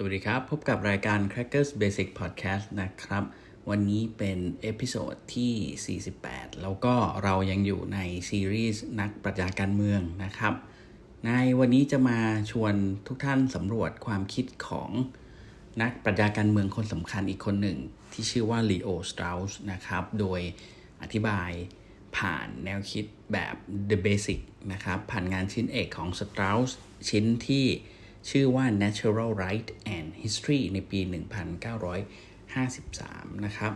สวัสดีครับ พบกับรายการ Crackers Basic Podcast นะครับ วันนี้เป็นเอพิโซดที่ 48 แล้วก็เรายังอยู่ในซีรีส์นักปรัชญาการเมืองนะครับ ในวันนี้จะมาชวนทุกท่านสำรวจความคิดของนักปรัชญาการเมืองคนสำคัญอีกคนหนึ่ง ที่ชื่อว่า Leo Strauss นะครับ โดยอธิบายผ่านแนวคิดแบบ The Basic นะครับ ผ่านงานชิ้นเอกของ Strauss ชิ้นที่ ชื่อว่า Natural Right and History ในปี 1953 นะครับ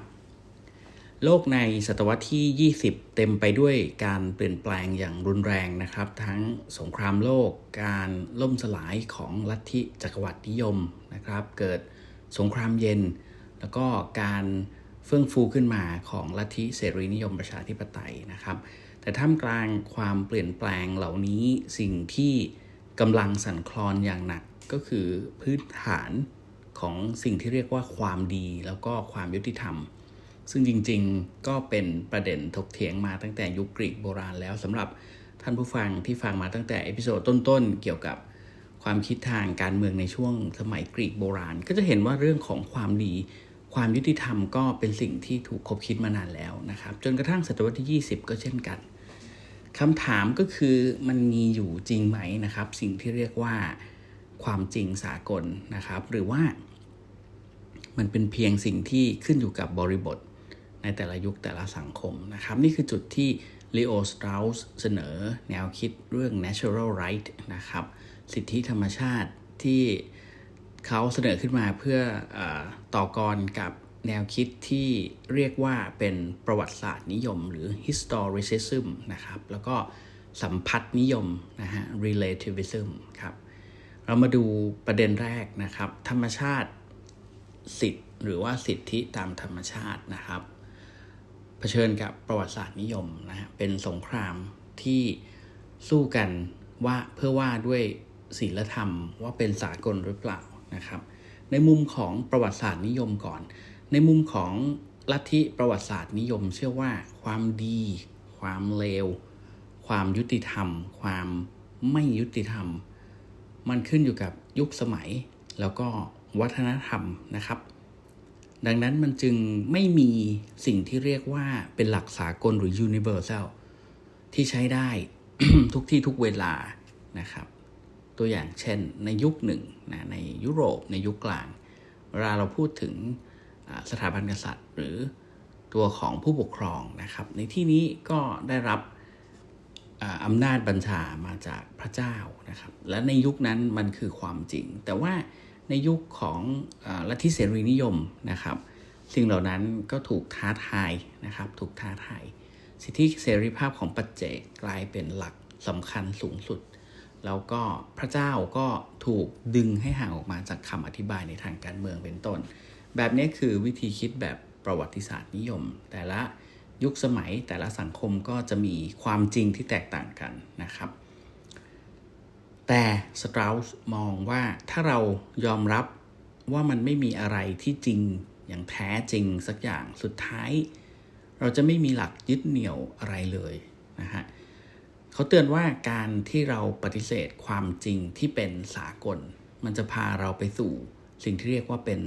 โลกในศตวรรษที่ 20 เต็มไปด้วยการเปลี่ยนแปลงอย่างรุนแรงนะครับ ทั้งสงครามโลก การล่มสลายของลัทธิจักรวรรดินิยมนะครับ เกิดสงครามเย็น แล้วก็การเฟื่องฟูขึ้นมาของลัทธิเสรีนิยมประชาธิปไตยนะครับ แต่ท่ามกลางความเปลี่ยนแปลงเหล่านี้สิ่งที่ กำลังสั่นคลอนอย่างหนักก็คือพื้นฐานของสิ่งที่เรียกว่าความดีแล้วก็ความยุติธรรม ซึ่งจริงๆก็เป็นประเด็นถกเถียงมาตั้งแต่ยุคกรีกโบราณแล้วสำหรับท่านผู้ฟังที่ฟังมาตั้งแต่เอพิโซดต้นๆ เกี่ยวกับความคิดทางการเมืองในช่วงสมัยกรีกโบราณ ก็จะเห็นว่าเรื่องของความดี ความยุติธรรมก็เป็นสิ่งที่ถูกคบคิดมานานแล้วนะครับ จนกระทั่งศตวรรษที่ 20 ก็เช่นกัน คำถามก็คือมันมีอยู่จริงไหมนะครับ สิ่งที่เรียกว่าความจริงสากลนะครับ หรือว่า มันเป็นเพียงสิ่งที่ขึ้นอยู่กับบริบทในแต่ละยุคแต่ละสังคมนะครับ นี่คือจุดที่ Leo Strauss เสนอแนวคิดเรื่อง natural right นะครับ สิทธิธรรมชาติที่เขาเสนอขึ้นมาเพื่ออต่อกรกับ แนวคิดที่เรียกว่าเป็นประวัติศาสตร์นิยมหรือ historicism นะครับ แล้วก็สัมพัทธนิยมนะฮะ relativism ครับ เรามาดูประเด็นแรกนะครับ ธรรมชาติสิทธิ์หรือว่าสิทธิตามธรรมชาตินะครับเผชิญกับประวัติศาสตร์นิยมนะฮะเป็นสงครามที่สู้กันว่าเพื่อว่าด้วยศีลธรรมว่าเป็นสากลหรือเปล่านะครับ ในมุมของประวัติศาสตร์นิยมก่อน ในมุมของลัทธิประวัติศาสตร์นิยม เชื่อว่าความดี ความเลว ความยุติธรรม ความไม่ยุติธรรม มันขึ้นอยู่กับยุคสมัย แล้วก็วัฒนธรรมนะครับ ดังนั้นมันจึงไม่มีสิ่งที่เรียกว่าเป็นหลักสากลหรือ universal ที่ใช้ได้ทุกที่ทุกเวลานะครับ ตัวอย่างเช่นในยุคหนึ่งนะในยุโรปในยุคกลาง เวลาเราพูดถึง สถาบันกษัตริย์ หรือตัวของผู้ปกครองนะครับ ในที่นี้ก็ได้รับอำนาจบัญชามาจากพระเจ้านะครับ และในยุคนั้นมันคือความจริง แต่ว่าในยุคของอลัทธิเสรีนิยมนะครับ สิ่งเหล่านั้นก็ถูกท้าทายนะครับ ถูกท้าทาย สิทธิเสรีภาพของปัจเจกกลายเป็นหลักสำคัญสูงสุด แล้วก็พระเจ้าก็ถูกดึงให้ห่างออกมาจากคำอธิบายในทางการเมืองเป็นต้น แบบนี้คือวิธีคิดแบบประวัติศาสตร์นิยม แต่ละยุคสมัยแต่ละสังคมก็จะมีความจริงที่แตกต่างกันนะครับ แต่สตราสมองว่าถ้าเรายอมรับว่ามันไม่มีอะไรที่จริงอย่างแท้จริงสักอย่างสุดท้าย เราจะไม่มีหลักยึดเหนี่ยวอะไรเลยนะฮะเขาเตือนว่าการที่เราปฏิเสธความจริงที่เป็นสากล มันจะพาเราไปสู่สิ่งที่เรียกว่าเป็น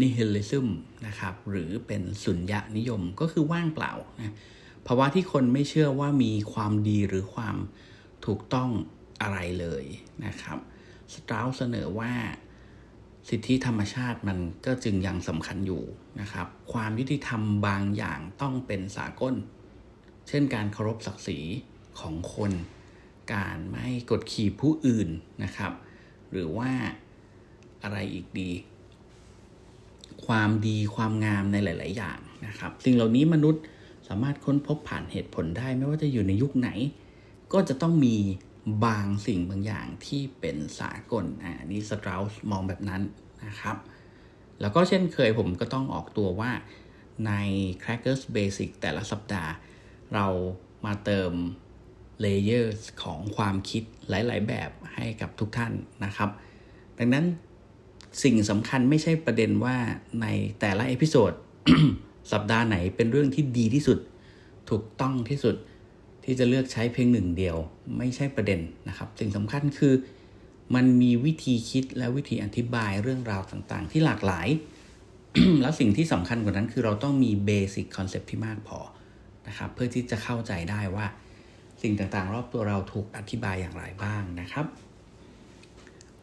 nihilism นะครับหรือเป็นสุญญานิยมก็คือว่างเปล่านะภาวะที่คนไม่เชื่อว่ามีความดีหรือความถูกต้องอะไรเลยนะครับสตราวเสนอว่าสิทธิธรรมชาติมันก็จึงยังสำคัญอยู่นะครับ ความยุติธรรมบางอย่างต้องเป็นสากล เช่นการเคารพศักดิ์ศรีของคน การไม่กดขี่ผู้อื่นนะครับ หรือว่าอะไรอีกดี ความดีความงามในหลาย ๆ อย่างนะครับสิ่งเหล่านี้มนุษย์สามารถค้นพบผ่านเหตุผลได้ ไม่ว่าจะอยู่ในยุคไหน ก็จะต้องมีบางสิ่งบางอย่างที่เป็นสากลอ่านี่สตราสมองแบบนั้นนะครับ แล้วก็เช่นเคยผมก็ต้องออกตัวว่าใน Crackers Basic แต่ละสัปดาห์ เรามาเติมเลเยอร์ของความคิดหลาย ๆ แบบให้กับทุกท่านนะครับ ดังนั้น สิ่งสำคัญไม่ใช่ประเด็นว่าในแต่ละเอพิโซดสัปดาห์ไหนเป็นเรื่องที่ดีที่สุด ถูกต้องที่สุดที่จะเลือกใช้เพียงหนึ่งเดียว ไม่ใช่ประเด็นนะครับ สิ่งสำคัญคือมันมีวิธีคิดและวิธีอธิบายเรื่องราวต่างๆ ที่หลากหลาย แล้วสิ่งที่สำคัญกว่านั้นคือเราต้องมีเบสิ c คอนเซปที่มากพอนะครับเพื่อที่จะเข้าใจได้ว่า สิ่งต่างๆ รอบตัวเราถูกอธิบายอย่างไรบ้างนะครับ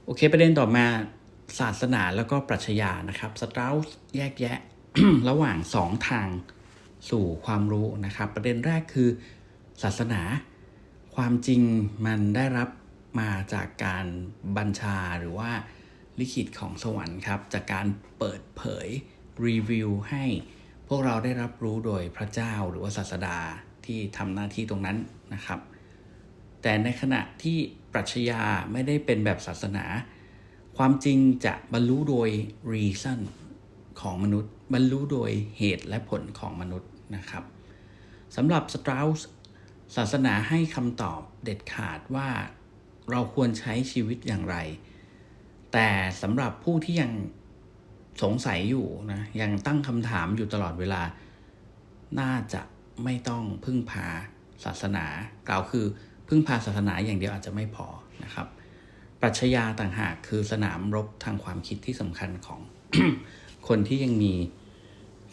โอเคประเด็นต่อมา ศาสนาแล้วก็ปรัชญานะครับสตราสแยกแยะระหว่างสองทางสู่ความรู้นะครับ ประเด็นแรกคือศาสนา ความจริงมันได้รับมาจากการบัญชาหรือว่าลิขิตของสวรรค์ครับ จากการเปิดเผยรีวิวให้พวกเราได้รับรู้โดยพระเจ้าหรือว่าศาสดาที่ทำหน้าที่ตรงนั้นนะครับ แต่ในขณะที่ปรัชญาไม่ได้เป็นแบบศาสนา ความจริงจะบรรลุโดย reason ของมนุษย์ บรรลุโดยเหตุและผลของมนุษย์นะครับสำหรับสตราสศาสนาให้คำตอบเด็ดขาดว่าเราควรใช้ชีวิตอย่างไร แต่สำหรับผู้ที่ยังสงสัยอยู่นะยังตั้งคำถามอยู่ตลอดเวลา น่าจะไม่ต้องพึ่งพาศาสนากล่าวคือพึ่งพาศาสนาอย่างเดียวอาจจะไม่พอนะครับ รัชญาต่างหากคือสนามรบทางความคิดที่สำคัญของคนที่ยังมี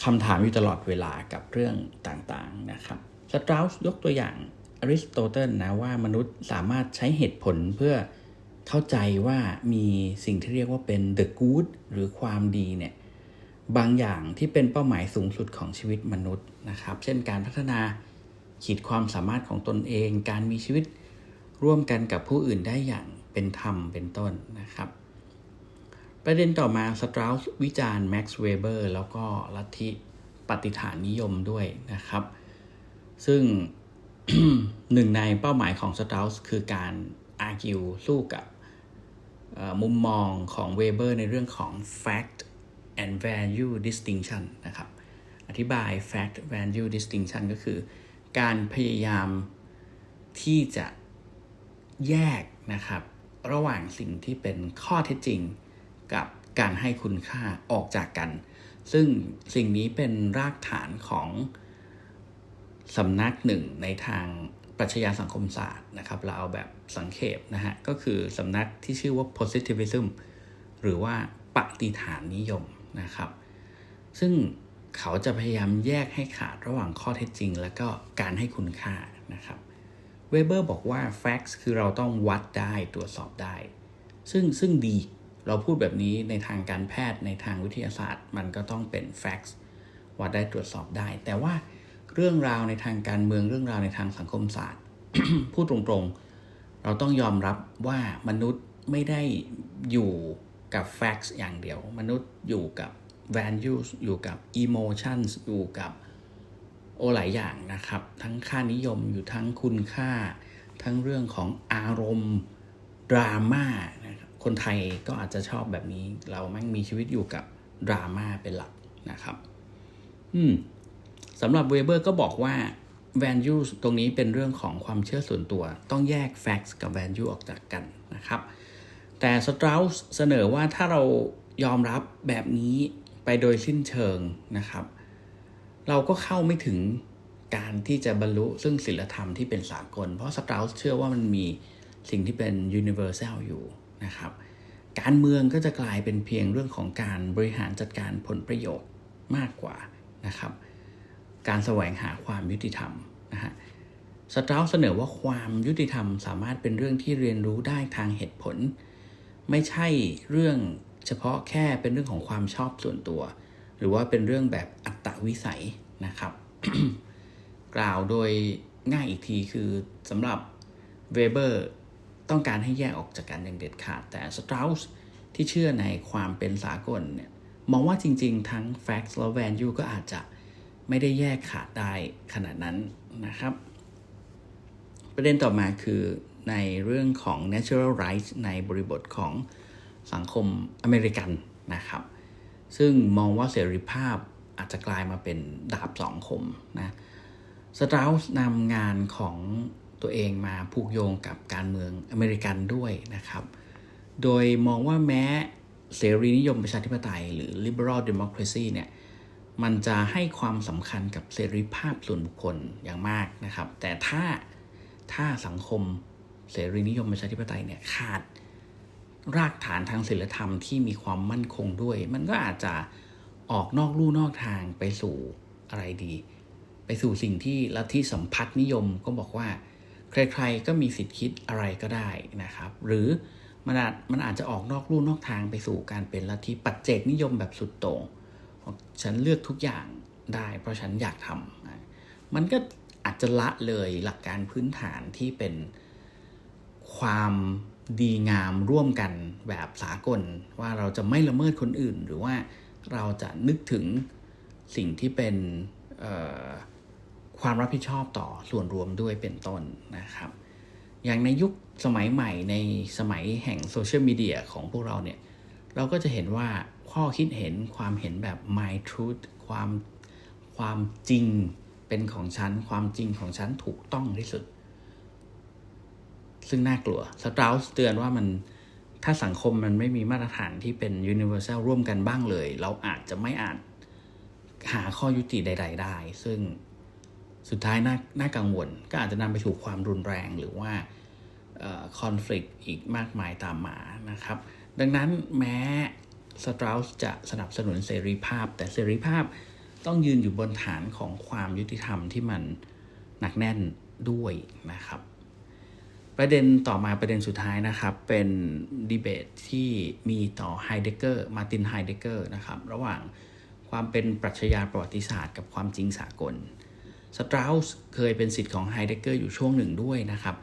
คำถามอยู่ตลอดเวลากับเรื่องต่างๆนะครับสตราสยกตัวอย่างอริสโตเติลนะว่ามนุษย์สามารถใช้เหตุผลเพื่อเข้าใจว่ามีสิ่งที่เรียกว่าเป็น the good หรือความดีเนี่ยบางอย่างที่เป็นเป้าหมายสูงสุดของชีวิตมนุษย์นะครับ เช่นการพัฒนาขีดความสามารถของตนเอง การมีชีวิตร่วมกันกับผู้อื่นได้อย่าง เป็นธรรมเป็นต้นนะครับ ประเด็นต่อมาสตราสวิจารณ์แม็กซ์เวเบอร์แล้วก็ลัทธิปฏิฐานนิยมด้วยนะครับ ซึ่งหนึ่งในเป้าหมายของสตราสคือการอาร์กิวสู้กับมุมมองของเวเบอร์ในเรื่องของ fact and value distinction นะครับ อธิบาย fact value distinction ก็คือ การพยายามที่จะแยกนะครับ ระหว่างสิ่งที่เป็นข้อเท็จจริงกับการให้คุณค่าออกจากกัน ซึ่งสิ่งนี้เป็นรากฐานของสำนักหนึ่งในทางปรัชญาสังคมศาสตร์นะครับ เราเอาแบบสังเขปนะฮะ ก็คือสำนักที่ชื่อว่า positivism หรือว่าปฏิฐานนิยมนะครับ ซึ่งเขาจะพยายามแยกให้ขาดระหว่างข้อเท็จจริง และก็การให้คุณค่านะครับ เวเบอร์บอกว่า facts คือเราต้องวัดได้ตรวจสอบได้ ซึ่งซึ่งดีเราพูดแบบนี้ในทางการแพทย์ในทางวิทยาศาสตร์ มันก็ต้องเป็น facts วัดได้ตรวจสอบได้ แต่ว่าเรื่องราวในทางการเมืองเรื่องราวในทางสังคมศาสตร์ พูดตรงๆ เราต้องยอมรับว่ามนุษย์ไม่ได้อยู่กับ facts อย่างเดียว มนุษย์อยู่กับ values อยู่กับ emotions อยู่กับ โอหลายอย่างนะครับ ทั้งค่านิยมอยู่ทั้งคุณค่า ทั้งเรื่องของอารมณ์ดราม่านะครับคนไทยก็อาจจะชอบแบบนี้ เราแม่งมีชีวิตอยู่กับดราม่าเป็นหลักนะครับ อืมสำหรับเวเบอร์ก็บอกว่า values ตรงนี้เป็นเรื่องของความเชื่อส่วนตัว ต้องแยก facts กับ value ออกจากกันนะครับ แต่สตราสเสนอว่าถ้าเรายอมรับแบบนี้ไปโดยสิ้นเชิงนะครับ เราก็เข้าไม่ถึงการที่จะบรรลุซึ่งศีลธรรมที่เป็นสากล เพราะสตราสเชื่อว่ามันมีสิ่งที่เป็น universal อยู่นะครับ การเมืองก็จะกลายเป็นเพียงเรื่องของการบริหารจัดการผลประโยชน์มากกว่านะครับ การแสวงหาความยุติธรรมนะฮะสตราสเสนอว่าความยุติธรรมสามารถเป็นเรื่องที่เรียนรู้ได้ทางเหตุผล ไม่ใช่เรื่องเฉพาะแค่เป็นเรื่องของความชอบส่วนตัว รือว่าเป็นเรื่องแบบอัตวิสัยนะครับ กล่าวโดยง่ายอีกทีคือสำหรับเวเบอร์ต้องการให้แยกออกจากกันอย่างเด็ดขาด แต่สตราสที่เชื่อในความเป็นสากลเนี่ยมองว่าจริง ๆ ทั้ง facts และ value ก็อาจจะไม่ได้แยกขาดได้ขนาดนั้นนะครับ ประเด็นต่อมาคือในเรื่องของ natural rights ในบริบทของสังคมอเมริกันนะครับ ซึ่งมองว่าเสรีภาพอาจจะกลายมาเป็นดาบสองคมนะสตราสนำงานของตัวเองมาผูกโยงกับการเมืองอเมริกันด้วยนะครับ โดยมองว่าแม้เสรีนิยมประชาธิปไตยหรือ liberal democracy เนี่ยมันจะให้ความสำคัญกับเสรีภาพส่วนบุคคลอย่างมากนะครับ แต่ถ้าถ้าสังคมเสรีนิยมประชาธิปไตยเนี่ยขาด รากฐานทางศีลธรรมที่มีความมั่นคงด้วย มันก็อาจจะออกนอกลู่นอกทางไปสู่อะไรดี ไปสู่สิ่งที่ลัทธิสัมพัทธนิยมก็บอกว่า ใครๆก็มีสิทธิคิดอะไรก็ได้นะครับ หรือมันอาจมันอาจจะออกนอกลู่นอกทางไปสู่การเป็นลัทธิปัจเจกนิยมแบบสุดโต่งฉันเลือกทุกอย่างได้ เพราะฉันอยากทำมันก็อาจจะละเลยหลักการพื้นฐานที่เป็นความ ดีงามร่วมกันแบบสากล ว่าเราจะไม่ละเมิดคนอื่น หรือว่าเราจะนึกถึงสิ่งที่เป็นความรับผิดชอบต่อส่วนรวมด้วยเป็นต้นนะครับ อย่างในยุคสมัยใหม่ในสมัยแห่งโซเชียลมีเดียของพวกเราเนี่ย เราก็จะเห็นว่าข้อคิดเห็นความเห็นแบบ my truth ความความจริงเป็นของฉัน ความจริงของฉันถูกต้องที่สุด ซึ่งน่ากลัวสตราสเตือนว่ามันถ้าสังคมมันไม่มีมาตรฐานที่เป็น universal ร่วมกันบ้างเลย เราอาจจะไม่อาจหาข้อยุติใด ๆ ได้ ซึ่งสุดท้ายน่านากังวล ก็อาจจะนำไปสู่ความรุนแรงหรือว่าคอน FLICT อีกมากมายตามมานะครับ ดังนั้นแม้สตราสจะสนับสนุนเสรีภาพ แต่เสรีภาพต้องยืนอยู่บนฐานของความยุติธรรมที่มันหนักแน่นด้วยนะครับ ประเด็นต่อมาประเด็นสุดท้ายนะครับ เป็นดีเบตที่มีต่อไฮเดเกอร์มาตินไฮเดเกอร์นะครับ ระหว่างความเป็นปรัชญาประวัติศาสตร์กับความจริงสากลสตราส์เคยเป็นสิทธิ์ของไฮเดเกอร์อยู่ช่วงหนึ่งด้วยนะครับ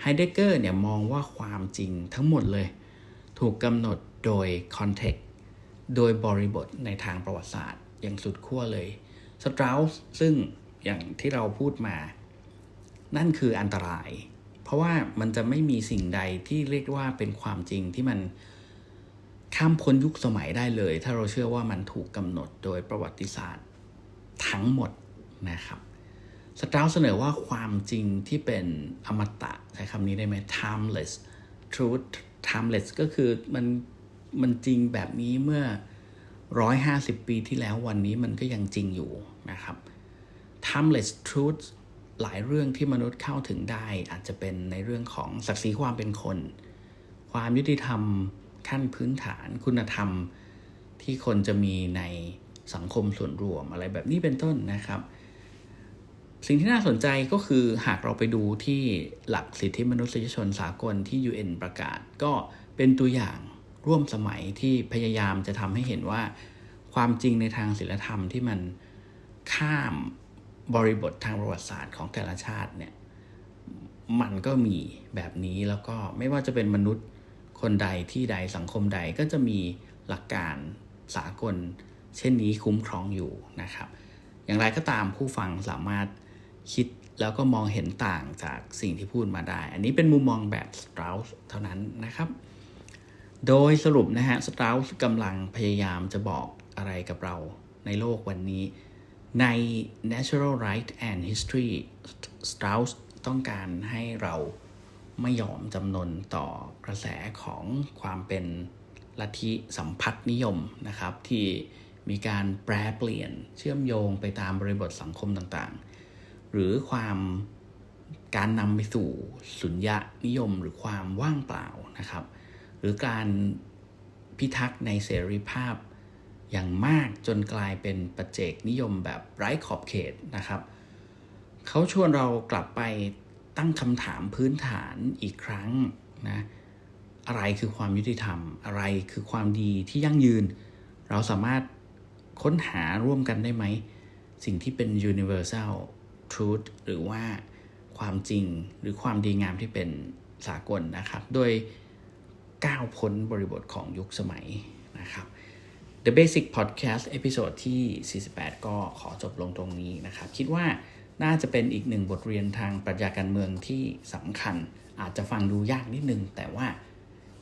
ไฮเดเกอร์เนี่ยมองว่าความจริงทั้งหมดเลย ถูกกำหนดโดยคอนเทกต์โดยบริบทในทางประวัติศาสตร์ อย่างสุดขั้วเลยสตราส์ซึ่งอย่างที่เราพูดมา นั่นคืออันตราย ราะว่ามันจะไม่มีสิ่งใดที่เรียกว่าเป็นความจริงที่มันข้ามพ้นยุคสมัยได้เลย ถ้าเราเชื่อว่ามันถูกกำหนดโดยประวัติศาสตร์ทั้งหมดนะครับสตราเสนอว่าความจริงที่เป็นอมตะใช้คำนี้ได้ไหม timeless truth timeless ก็คือมันมันจริงแบบนี้เมื่อ 150 ปีที่แล้ววันนี้มันก็ยังจริงอยู่นะครับ timeless truth หลายเรื่องที่มนุษย์เข้าถึงได้ อาจจะเป็นในเรื่องของศักดิ์ศรีความเป็นคน ความยุติธรรมขั้นพื้นฐานคุณธรรม ที่คนจะมีในสังคมส่วนรวมอะไรแบบนี้เป็นต้นนะครับ สิ่งที่น่าสนใจก็คือหากเราไปดูที่หลักสิทธิมนุษยชนสากลที่ UN ประกาศ ก็เป็นตัวอย่างร่วมสมัยที่พยายามจะทำให้เห็นว่า ความจริงในทางศิลธรรมที่มันข้าม บริบททางประวัติศาสตร์ของแต่ละชาติเนี่ยมันก็มีแบบนี้แล้วก็ไม่ว่าจะเป็นมนุษย์คนใดที่ใดสังคมใดก็จะมีหลักการสากล เช่นนี้คุ้มครองอยู่นะครับ อย่างไรก็ตามผู้ฟังสามารถคิดแล้วก็มองเห็นต่างจากสิ่งที่พูดมาได้ อันนี้เป็นมุมมองแบบสตราสเท่านั้นนะครับ โดยสรุปนะฮะสตราสกำลังพยายามจะบอกอะไรกับเราในโลกวันนี้ ใน Natural Right and History Strauss ต้องการให้เราไม่ยอมจำนนต่อกระแสของความเป็นลัทธิสัมพัทธนิยมนะครับ ที่มีการแปรเปลี่ยนเชื่อมโยงไปตามบริบทสังคมต่างๆ หรือความการนำไปสู่สุญญานิยมหรือความว่างเปล่านะครับ หรือการพิทักษ์ในเสรีภาพ อย่างมากจนกลายเป็นประเจกนิยมแบบไร้ขอบเขตนะครับ เขาชวนเรากลับไปตั้งคำถามพื้นฐานอีกครั้งนะอะไรคือความยุติธรรม อะไรคือความดีที่ยั่งยืน เราสามารถค้นหาร่วมกันได้ไหม สิ่งที่เป็น universal truth หรือว่าความจริงหรือความดีงามที่เป็นสากลนะครับ โดยก้าวพ้นบริบทของยุคสมัยนะครับ The Basic Podcast เอพิโซดที่ 48 ก็ขอจบลงตรงนี้นะครับ คิดว่าน่าจะเป็นอีกหนึ่งบทเรียนทางปรัชญาการเมืองที่สำคัญ อาจจะฟังดูยากนิดนึง แต่ว่า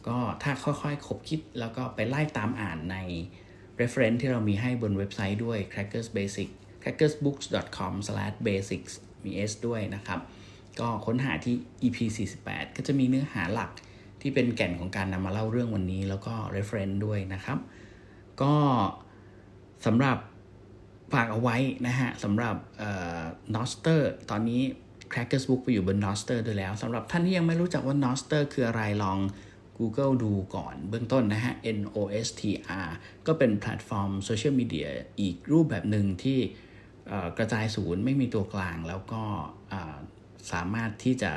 ก็ถ้าค่อยๆ คบคิดแล้วก็ไปไล่ตามอ่านใน reference ที่เรามีให้บนเว็บไซต์ด้วย Crackers Basic crackersbooks.com/basics มี S ด้วยนะครับ ก็ค้นหาที่ EP 48 ก็จะมีเนื้อหาหลักที่เป็นแก่นของการนำมาเล่าเรื่องวันนี้ แล้วก็ reference ด้วยนะครับ ก็สำหรับฝากเอาไว้นะฮะสำหรับ Noster ตอนนี้ Crackers Book ไปอยู่บน Noster ด้วยแล้วสำหรับท่านที่ยังไม่รู้จักว่า Noster คืออะไรลอง Google ดูก่อนเบื้องต้นนะฮะ NOSTR ก็เป็นแพลตฟอร์มโซเชียลมีเดียอีกรูปแบบหนึ่งที่กระจายศูนย์ไม่มีตัวกลาง แล้วก็สามารถที่จะ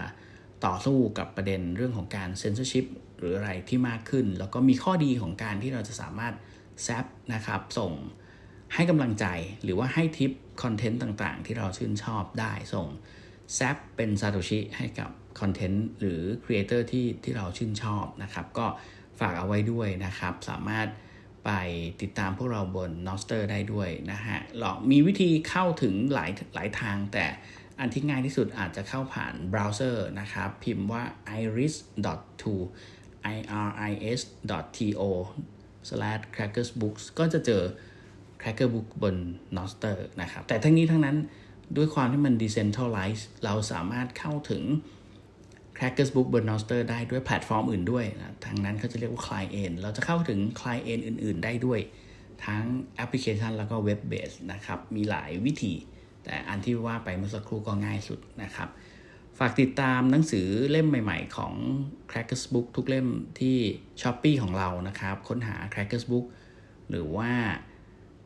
ต่อสู้กับประเด็นเรื่องของการเซนเซอร์ชิพหรืออะไรที่มากขึ้น แล้วก็มีข้อดีของการที่เราจะสามารถ แซปนะครับ ส่งให้กำลังใจหรือว่าให้ทิปคอนเทนต์ต่างๆ ที่เราชื่นชอบได้ส่งแซปเป็นซาโตชิให้กับคอนเทนต์หรือครีเอเตอร์ที่ที่เราชื่นชอบนะครับ ก็ฝากเอาไว้ด้วยนะครับ สามารถไปติดตามพวกเราบน n o s t e r ได้ด้วยนะฮะหรอกมีวิธีเข้าถึงหลายหลายทาง แต่อันที่ง่ายที่สุดอาจจะเข้าผ่านเบราว์เซอร์นะครับ พิมพ์ว่า iris.to iris.to slash crackersbooks ก็จะเจอ Cracker Book บน Noster นะครับ แต่ทั้งนี้ทั้งนั้นด้วยความที่มัน decentralize เราสามารถเข้าถึง Crackers Book บน Noster ได้ด้วยแพลตฟอร์มอื่นด้วยนะทางนั้นเขาจะเรียกว่า Client เราจะเข้าถึง Client อื่น ๆ ได้ด้วย ทั้งแอปพลิเคชันแล้วก็เว็บเบสนะครับ มีหลายวิธี แต่อันที่ว่าไปเมื่อสักครู่ก็ง่ายสุดนะครับ ฝากติดตามหนังสือเล่มใหม่ ๆ ของ Crackers Book ทุกเล่มที่ s h อ p e e ของเรานะครับ ค้นหา Crackers Book หรือว่า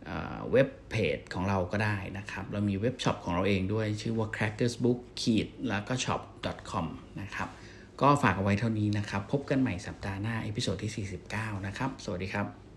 เอ่อเว็บเพจของเราก็ได้นะครับ เรามีเว็บช็อปของเราเองด้วยชื่อว่า crackersbook ขีดแล้วก็ shop com นะครับ ก็ฝากเอาไว้เท่านี้นะครับ พบกันใหม่สัปดาห์หน้า เอพิโซดที่ 49 นะครับ สวัสดีครับ